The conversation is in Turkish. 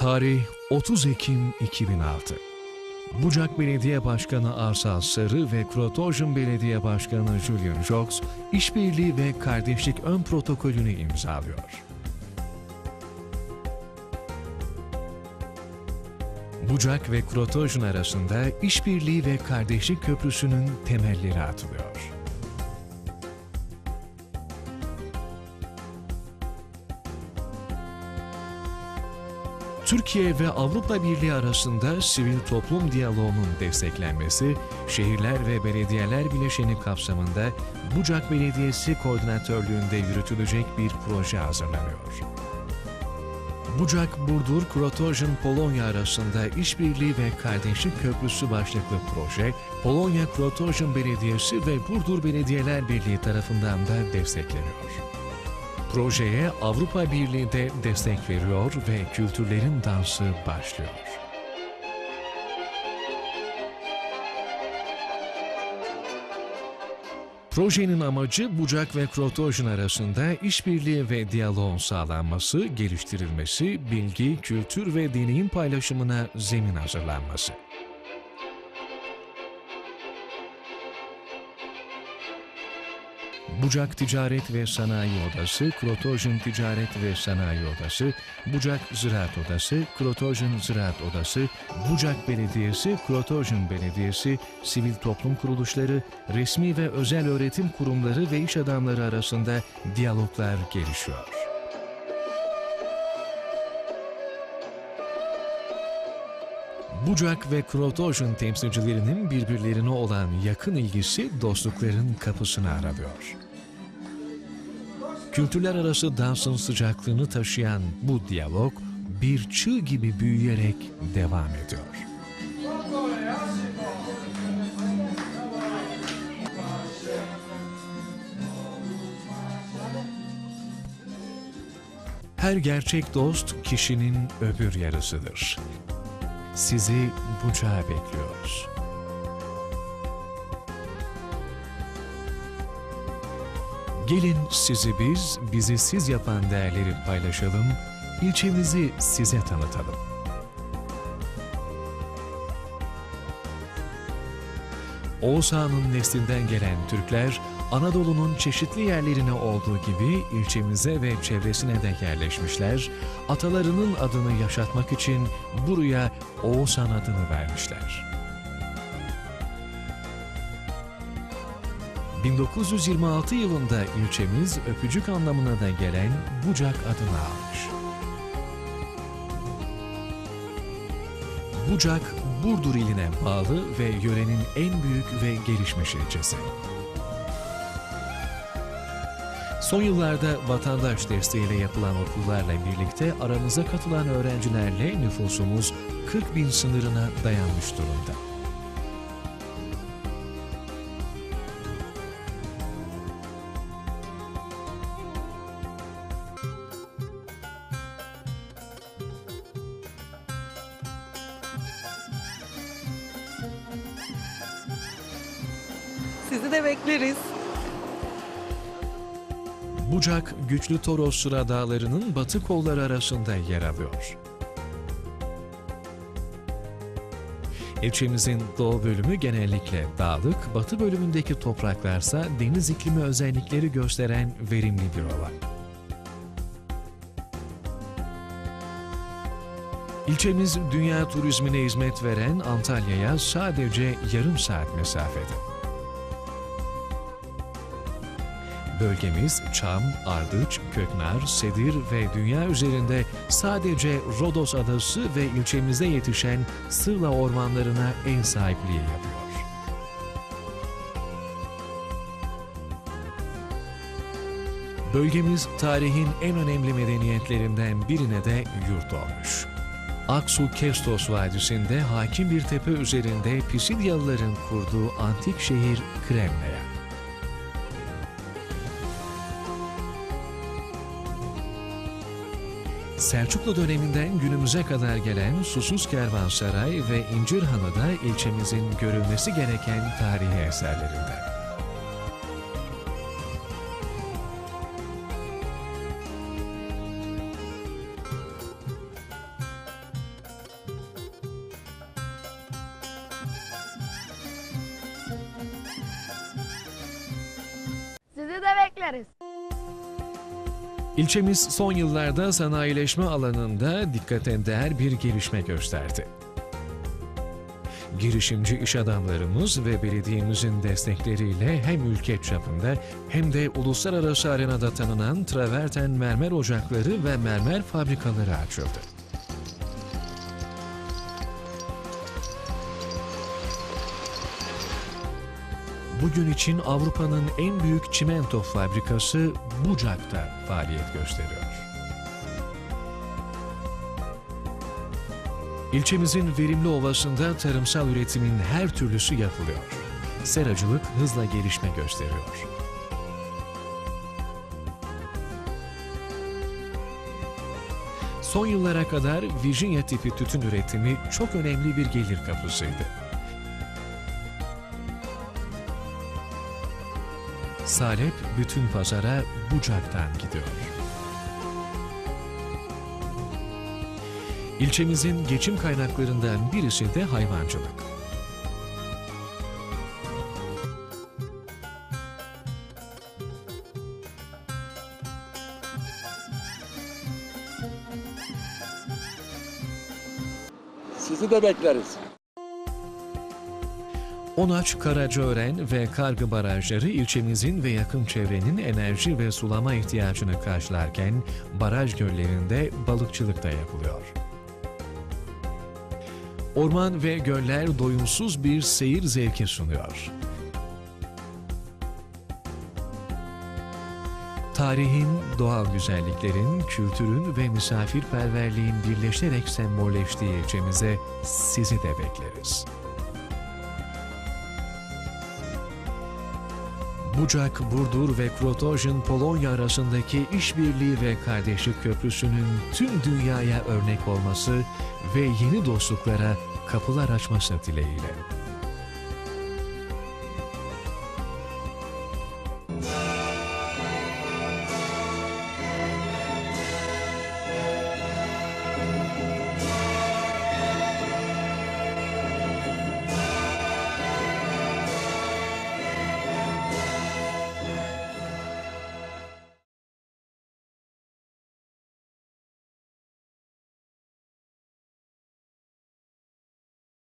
Tarih 30 Ekim 2006. Bucak Belediye Başkanı Arsal Sarı ve Krotojun Belediye Başkanı Julian Jox, işbirliği ve kardeşlik ön protokolünü imzalıyor. Bucak ve Krotojun arasında işbirliği ve kardeşlik köprüsünün temelleri atılıyor. Türkiye ve Avrupa Birliği arasında sivil toplum diyaloğunun desteklenmesi, şehirler ve belediyeler bileşeni kapsamında Bucak Belediyesi koordinatörlüğünde yürütülecek bir proje hazırlanıyor. Bucak, Burdur, Krotojin, Polonya arasında işbirliği ve kardeşlik köprüsü başlıklı proje, Polonya Krotojin Belediyesi ve Burdur Belediyeler Birliği tarafından da destekleniyor. Projeye Avrupa Birliği de destek veriyor ve kültürlerin dansı başlıyor. Projenin amacı Bucak ve Krotojin arasında işbirliği ve diyaloğun sağlanması, geliştirilmesi, bilgi, kültür ve deneyim paylaşımına zemin hazırlanması. Bucak Ticaret ve Sanayi Odası, Krotojin Ticaret ve Sanayi Odası, Bucak Ziraat Odası, Krotojin Ziraat Odası, Bucak Belediyesi, Krotojin Belediyesi, sivil toplum kuruluşları, resmi ve özel öğretim kurumları ve iş adamları arasında diyaloglar gelişiyor. Bucak ve Krotojin temsilcilerinin birbirlerine olan yakın ilgisi dostlukların kapısını aralıyor. Kültürler arası dansın sıcaklığını taşıyan bu diyalog bir çığ gibi büyüyerek devam ediyor. Her gerçek dost kişinin öbür yarısıdır. Sizi bucağa bekliyoruz. Gelin sizi biz, bizi siz yapan değerleri paylaşalım, ilçemizi size tanıtalım. Oğuz Ağa'nın neslinden gelen Türkler, Anadolu'nun çeşitli yerlerine olduğu gibi ilçemize ve çevresine de yerleşmişler, atalarının adını yaşatmak için buraya Oğuzhan adını vermişler. 1926 yılında ilçemiz öpücük anlamına da gelen Bucak adını almış. Bucak, Burdur iline bağlı ve yörenin en büyük ve gelişmiş ilçesi. Son yıllarda vatandaş desteğiyle yapılan okullarla birlikte aramıza katılan öğrencilerle nüfusumuz 40 bin sınırına dayanmış durumda. Sizi de bekleriz. Bucak, güçlü Toros Sıra Dağları'nın batı kolları arasında yer alıyor. İlçemizin doğu bölümü genellikle dağlık, batı bölümündeki topraklarsa deniz iklimi özellikleri gösteren verimli bir ova. İlçemiz dünya turizmine hizmet veren Antalya'ya sadece yarım saat mesafede. Bölgemiz çam, ardıç, köknar, sedir ve dünya üzerinde sadece Rodos adası ve ilçemizde yetişen Sırla ormanlarına ev sahipliği yapıyor. Bölgemiz tarihin en önemli medeniyetlerinden birine de yurt olmuş. Aksu Kestos Vadisi'nde hakim bir tepe üzerinde Pisidyalıların kurduğu antik şehir Kremne'ye. Selçuklu döneminden günümüze kadar gelen Susuz Kervansaray ve İncirhan'ı da ilçemizin görülmesi gereken tarihi eserlerinden. Sizi de bekleriz. İlçemiz son yıllarda sanayileşme alanında dikkate değer bir gelişme gösterdi. Girişimci iş adamlarımız ve belediyemizin destekleriyle hem ülke çapında hem de uluslararası arenada tanınan traverten mermer ocakları ve mermer fabrikaları açıldı. Bugün için Avrupa'nın en büyük çimento fabrikası Bucak'ta faaliyet gösteriyor. İlçemizin verimli ovasında tarımsal üretimin her türlüsü yapılıyor. Seracılık hızla gelişme gösteriyor. Son yıllara kadar Virginia tipi tütün üretimi çok önemli bir gelir kapısıydı. Salep bütün pazara Bucak'tan gidiyor. İlçemizin geçim kaynaklarından birisi de hayvancılık. Sizi de bekleriz. Onaç, Karacaören ve Kargı barajları ilçemizin ve yakın çevrenin enerji ve sulama ihtiyacını karşılarken baraj göllerinde balıkçılık da yapılıyor. Orman ve göller doyumsuz bir seyir zevki sunuyor. Tarihin, doğal güzelliklerin, kültürün ve misafirperverliğin birleşerek sembolleştiği ilçemize sizi de bekleriz. Bucak, Burdur ve Krotojin Polonya arasındaki işbirliği ve kardeşlik köprüsünün tüm dünyaya örnek olması ve yeni dostluklara kapılar açması dileğiyle.